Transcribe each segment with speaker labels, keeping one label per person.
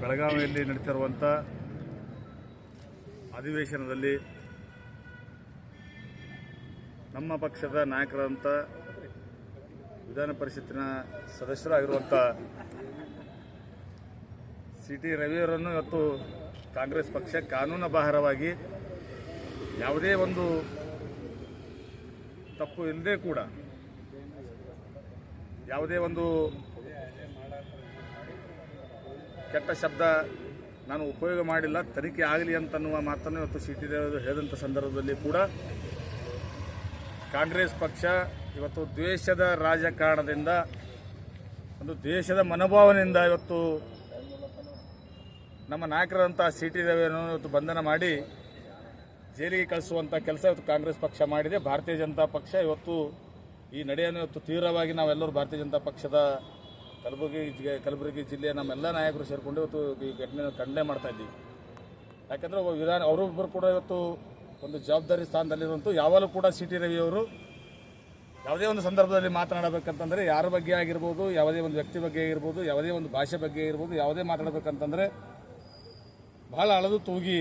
Speaker 1: ಬೆಳಗಾವಿಯಲ್ಲಿ ನಡೀತಿರುವಂಥ ಅಧಿವೇಶನದಲ್ಲಿ ನಮ್ಮ ಪಕ್ಷದ ನಾಯಕರಂತ ವಿಧಾನ ಪರಿಷತ್ತಿನ ಸದಸ್ಯರಾಗಿರುವಂಥ ಸಿ ಟಿ ರವಿಯವರನ್ನು ಇವತ್ತು ಕಾಂಗ್ರೆಸ್ ಪಕ್ಷ ಕಾನೂನು ಬಾಹಿರವಾಗಿ ಯಾವುದೇ ಒಂದು ತಪ್ಪು ಇಲ್ಲದೆ ಕೂಡ ಯಾವುದೇ ಒಂದು ಕೆಟ್ಟ ಶಬ್ದ ನಾನು ಉಪಯೋಗ ಮಾಡಿಲ್ಲ, ತನಿಖೆ ಆಗಲಿ ಅಂತನ್ನುವ ಮಾತನ್ನು ಇವತ್ತು ಸಿ ಟಿ ಹೇಳಿದಂಥ ಸಂದರ್ಭದಲ್ಲಿ ಕೂಡ ಕಾಂಗ್ರೆಸ್ ಪಕ್ಷ ಇವತ್ತು ದ್ವೇಷದ ರಾಜಕಾರಣದಿಂದ, ಒಂದು ದ್ವೇಷದ ಮನೋಭಾವನೆಯಿಂದ ಇವತ್ತು ನಮ್ಮ ನಾಯಕರಂಥ ಸಿ ಟಿ ರವಿಯನ್ನು ಇವತ್ತು ಬಂಧನ ಮಾಡಿ ಜೈಲಿಗೆ ಕಳಿಸುವಂಥ ಕೆಲಸ ಇವತ್ತು ಕಾಂಗ್ರೆಸ್ ಪಕ್ಷ ಮಾಡಿದೆ. ಭಾರತೀಯ ಜನತಾ ಪಕ್ಷ ಇವತ್ತು ಈ ನಡೆಯನ್ನು ಇವತ್ತು ತೀವ್ರವಾಗಿ ನಾವೆಲ್ಲರೂ ಭಾರತೀಯ ಜನತಾ ಪಕ್ಷದ ಕಲಬುರಗಿ ಕಲಬುರಗಿ ಜಿಲ್ಲೆಯ ನಮ್ಮೆಲ್ಲ ನಾಯಕರು ಸೇರಿಕೊಂಡು ಇವತ್ತು ಈ ಘಟನೆಯನ್ನು ಖಂಡನೆ ಮಾಡ್ತಾ ಇದ್ದೀವಿ. ಯಾಕಂದರೆ ಒಬ್ಬ ವಿಧಾನ ಅವರೊಬ್ಬರು ಕೂಡ ಇವತ್ತು ಒಂದು ಜವಾಬ್ದಾರಿ ಸ್ಥಾನದಲ್ಲಿರುವಂತೂ ಯಾವಾಗಲೂ ಕೂಡ ಸಿ ಟಿ ರವಿಯವರು ಯಾವುದೇ ಒಂದು ಸಂದರ್ಭದಲ್ಲಿ ಮಾತನಾಡಬೇಕಂತಂದರೆ ಯಾರ ಬಗ್ಗೆ ಆಗಿರ್ಬೋದು, ಯಾವುದೇ ಒಂದು ವ್ಯಕ್ತಿ ಬಗ್ಗೆ ಆಗಿರ್ಬೋದು, ಯಾವುದೇ ಒಂದು ಭಾಷೆ ಬಗ್ಗೆ ಇರ್ಬೋದು ಯಾವುದೇ ಮಾತಾಡಬೇಕಂತಂದರೆ ಬಹಳ ಅಳದು ತೂಗಿ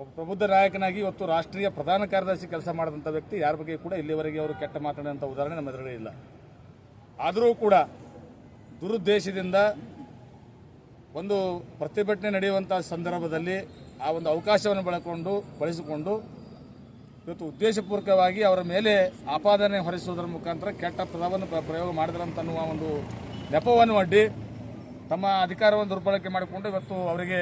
Speaker 1: ಒಬ್ಬ ಪ್ರಬುದ್ಧ ನಾಯಕನಾಗಿ ಇವತ್ತು ರಾಷ್ಟ್ರೀಯ ಪ್ರಧಾನ ಕಾರ್ಯದರ್ಶಿ ಕೆಲಸ ಮಾಡಿದಂಥ ವ್ಯಕ್ತಿ, ಯಾರ ಬಗ್ಗೆ ಕೂಡ ಇಲ್ಲಿವರೆಗೆ ಅವರು ಕೆಟ್ಟ ಮಾತಾಡಿದಂಥ ಉದಾಹರಣೆ ನಮ್ಮ ಎದುರುಗಡೆ ಇಲ್ಲ. ಆದರೂ ಕೂಡ ದುರುದ್ದೇಶದಿಂದ ಒಂದು ಪ್ರತಿಭಟನೆ ನಡೆಯುವಂಥ ಸಂದರ್ಭದಲ್ಲಿ ಆ ಒಂದು ಅವಕಾಶವನ್ನು ಬಳಕೊಂಡು, ಬಳಸಿಕೊಂಡು ಇವತ್ತು ಉದ್ದೇಶಪೂರ್ವಕವಾಗಿ ಅವರ ಮೇಲೆ ಆಪಾದನೆ ಹೊರಿಸುವುದರ ಮುಖಾಂತರ ಕೆಟ್ಟ ಪದವನ್ನು ಪ್ರ- ಪ್ರಯೋಗ ಮಾಡಿದ್ರಂತನ್ನುವ ಒಂದು ನೆಪವನ್ನು ಅಡ್ಡಿ ತಮ್ಮ ಅಧಿಕಾರವನ್ನು ದುರ್ಬಳಕೆ ಮಾಡಿಕೊಂಡು ಇವತ್ತು ಅವರಿಗೆ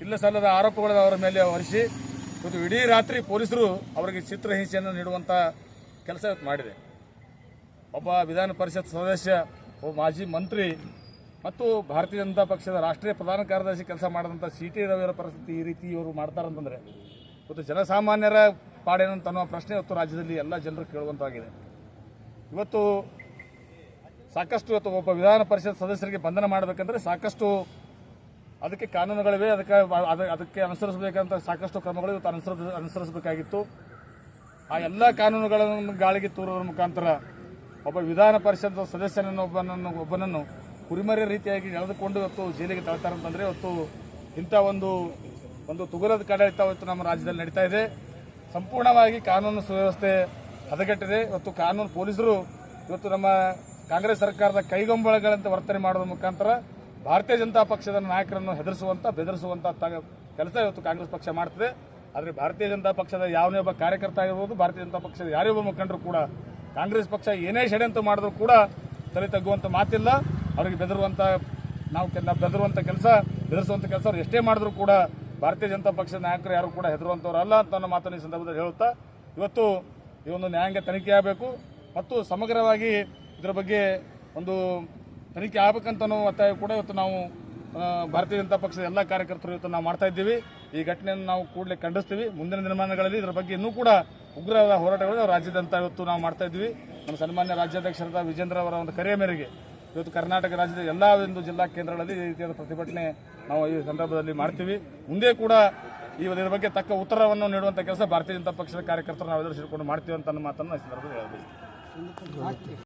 Speaker 1: ಇಲ್ಲ ಸಲ್ಲದ ಆರೋಪಗಳನ್ನು ಅವರ ಮೇಲೆ ಹೊರಿಸಿ ಇವತ್ತು ಇಡೀ ರಾತ್ರಿ ಪೊಲೀಸರು ಅವರಿಗೆ ಚಿತ್ರಹಿಂಸೆಯನ್ನು ನೀಡುವಂಥ ಕೆಲಸ ಮಾಡಿದೆ. ಒಬ್ಬ ವಿಧಾನ ಪರಿಷತ್ ಸದಸ್ಯ, ಒಬ್ಬ ಮಾಜಿ ಮಂತ್ರಿ ಮತ್ತು ಭಾರತೀಯ ಜನತಾ ಪಕ್ಷದ ರಾಷ್ಟ್ರೀಯ ಪ್ರಧಾನ ಕಾರ್ಯದರ್ಶಿ ಕೆಲಸ ಮಾಡಿದಂಥ ಸಿ ಟಿ ರವಿಯವರ ಪರಿಸ್ಥಿತಿ ಈ ರೀತಿ ಇವರು ಮಾಡ್ತಾರಂತಂದರೆ ಇವತ್ತು ಜನಸಾಮಾನ್ಯರ ಪಾಡೇನಂತ ಅನ್ನೋ ಪ್ರಶ್ನೆ ಇವತ್ತು ರಾಜ್ಯದಲ್ಲಿ ಎಲ್ಲ ಜನರು ಕೇಳುವಂತಾಗಿದೆ. ಇವತ್ತು ಸಾಕಷ್ಟು ಇವತ್ತು ಒಬ್ಬ ವಿಧಾನ ಪರಿಷತ್ ಸದಸ್ಯರಿಗೆ ಬಂಧನ ಮಾಡಬೇಕಂದ್ರೆ ಸಾಕಷ್ಟು ಅದಕ್ಕೆ ಕಾನೂನುಗಳಿವೆ, ಅದಕ್ಕೆ ಅದ- ಅದಕ್ಕೆ ಅನುಸರಿಸಬೇಕಂತ ಸಾಕಷ್ಟು ಕ್ರಮಗಳು ಇವತ್ತು ಅನುಸರಿಸ, ಅನುಸರಿಸಬೇಕಾಗಿತ್ತು. ಆ ಎಲ್ಲ ಕಾನೂನುಗಳನ್ನು ಗಾಳಿಗೆ ತೂರುವ ಮುಖಾಂತರ ಒಬ್ಬ ವಿಧಾನ ಪರಿಷತ್ ಸದಸ್ಯನನ್ನು, ಒಬ್ಬನನ್ನು ಒಬ್ಬನನ್ನು ಕುರಿಮರಿ ರೀತಿಯಾಗಿ ನಡೆದುಕೊಂಡು ಇವತ್ತು ಜೈಲಿಗೆ ತಳ್ತಾರೆ ಅಂತಂದರೆ ಇವತ್ತು ಇಂಥ ಒಂದು ಒಂದು ತುಗುಲದ ಕಡಳಿತ ಇವತ್ತು ನಮ್ಮ ರಾಜ್ಯದಲ್ಲಿ ನಡೀತಾ ಇದೆ. ಸಂಪೂರ್ಣವಾಗಿ ಕಾನೂನು ಸುವ್ಯವಸ್ಥೆ ಹದಗೆಟ್ಟಿದೆ. ಇವತ್ತು ಕಾನೂನು ಪೊಲೀಸರು ಇವತ್ತು ನಮ್ಮ ಕಾಂಗ್ರೆಸ್ ಸರ್ಕಾರದ ಕೈಗೊಂಬಳಗಳಂತೆ ವರ್ತನೆ ಮಾಡೋದ್ರ ಮುಖಾಂತರ ಭಾರತೀಯ ಜನತಾ ಪಕ್ಷದ ನಾಯಕರನ್ನು ಹೆದರಿಸುವಂಥ ಬೆದರಿಸುವಂಥ ಕೆಲಸ ಇವತ್ತು ಕಾಂಗ್ರೆಸ್ ಪಕ್ಷ ಮಾಡ್ತದೆ. ಆದರೆ ಭಾರತೀಯ ಜನತಾ ಪಕ್ಷದ ಯಾವನೇ ಒಬ್ಬ ಕಾರ್ಯಕರ್ತ ಆಗಿರ್ಬೋದು, ಭಾರತೀಯ ಜನತಾ ಪಕ್ಷದ ಯಾರೇ ಒಬ್ಬ ಮುಖಂಡರು ಕೂಡ ಕಾಂಗ್ರೆಸ್ ಪಕ್ಷ ಏನೇ ಷಡ್ಯಂತ್ರ ಮಾಡಿದ್ರು ಕೂಡ ತಲೆ ತಗ್ಗುವಂತ ಮಾತಿಲ್ಲ. ಅವರಿಗೆ ಬೆದರುವಂತ ನಾವು ನಾವು ಬೆದರುವಂತ ಕೆಲಸ, ಬೆದರಿಸುವಂತ ಕೆಲಸ ಅವ್ರು ಎಷ್ಟೇ ಮಾಡಿದ್ರು ಕೂಡ ಭಾರತೀಯ ಜನತಾ ಪಕ್ಷದ ನಾಯಕರು ಯಾರು ಕೂಡ ಹೆದರುವಂತವ್ರು ಅಲ್ಲ ಅಂತ ನನ್ನ ಮಾತನ್ನು ಈ ಸಂದರ್ಭದಲ್ಲಿ ಹೇಳುತ್ತಾ, ಇವತ್ತು ಈ ಒಂದು ನ್ಯಾಯಾಂಗ ತನಿಖೆ ಆಗಬೇಕು ಮತ್ತು ಸಮಗ್ರವಾಗಿ ಇದರ ಬಗ್ಗೆ ಒಂದು ತನಿಖೆ ಆಗಬೇಕಂತ ಒತ್ತಾಯ ಕೂಡ ಇವತ್ತು ನಾವು ಭಾರತೀಯ ಜನತಾ ಪಕ್ಷದ ಎಲ್ಲ ಕಾರ್ಯಕರ್ತರು ಇವತ್ತು ನಾವು ಮಾಡ್ತಾ ಇದ್ದೀವಿ. ಈ ಘಟನೆಯನ್ನು ನಾವು ಕೂಡಲೇ ಖಂಡಿಸ್ತೀವಿ. ಮುಂದಿನ ದಿನಮಾನಗಳಲ್ಲಿ ಇದರ ಬಗ್ಗೆ ಇನ್ನೂ ಕೂಡ ಉಗ್ರವಾದ ಹೋರಾಟಗಳು ರಾಜ್ಯದಂತ ಇವತ್ತು ನಾವು ಮಾಡ್ತಾ ಇದ್ದೀವಿ. ನಮ್ಮ ಸನ್ಮಾನ್ಯ ರಾಜ್ಯಾಧ್ಯಕ್ಷರಾದ ವಿಜೇಂದ್ರ ಅವರ ಒಂದು ಕರೆಯ ಮೇರೆಗೆ ಇವತ್ತು ಕರ್ನಾಟಕ ರಾಜ್ಯದ ಎಲ್ಲ ಒಂದು ಜಿಲ್ಲಾ ಕೇಂದ್ರಗಳಲ್ಲಿ ಈ ರೀತಿಯಾದ ಪ್ರತಿಭಟನೆ ನಾವು ಈ ಸಂದರ್ಭದಲ್ಲಿ ಮಾಡ್ತೀವಿ. ಮುಂದೆ ಕೂಡ ಈ ಇದರ ಬಗ್ಗೆ ತಕ್ಕ ಉತ್ತರವನ್ನು ನೀಡುವಂಥ ಕೆಲಸ ಭಾರತೀಯ ಜನತಾ ಪಕ್ಷದ ಕಾರ್ಯಕರ್ತರು ನಾವು ಎದುರಿಸಿಕೊಂಡು ಮಾಡ್ತೀವಿ ಅಂತ ಮಾತನ್ನು ಈ ಸಂದರ್ಭದಲ್ಲಿ ಹೇಳಬೇಕು